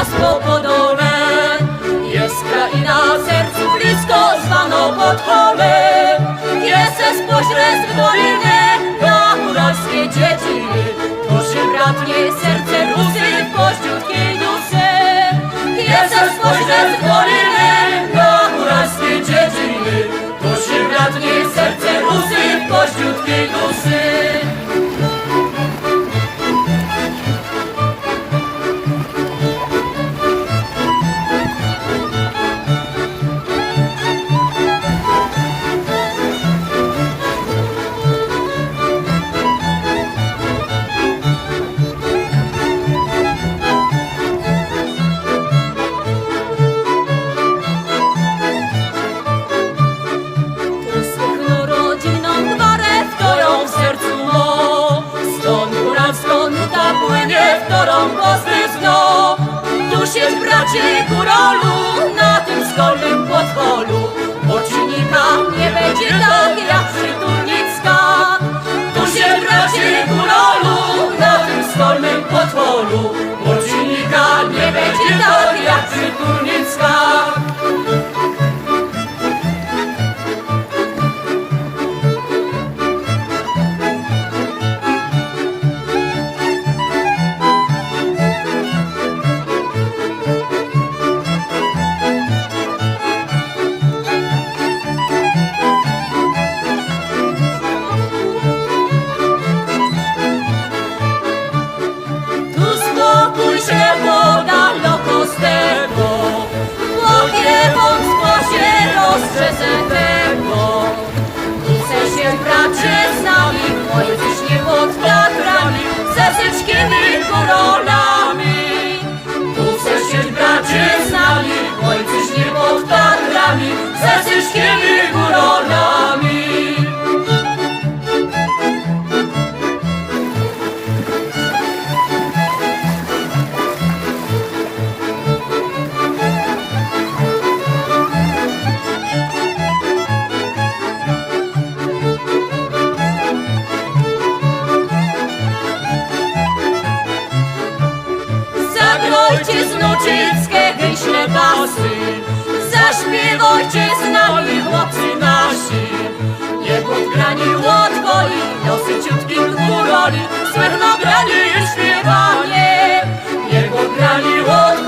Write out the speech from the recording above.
Tater jasno podole. Jest kraina sercu blisko zwaną Podhole Jest spośród doliny na góralskie dziedziny Torzy bratnie serce rusy w kościutkiej duszy Jest spośród doliny na góralskie dziedziny Torzy bratnie serce rusy w kościutkiej duszy pozdryzno. Tu siedź bracie górolu, na tym szkolnym podwolu. Odcinnika nie będzie się rozprzezetego. Tu se się bracie z nami, ojczyźnie pod Tatrami, ze wszystkimi górolami. Tu se się bracie z nami, ojczyźnie pod Tatrami, ze wszystkimi górolami. Wojcieckie gęśle basy Zaśpiewajcie z nami chłopcy nasi. Niech podgrani odwoli Dosyciutkim góroli Słychno granie i śpiewanie. Niech podgrani odwoli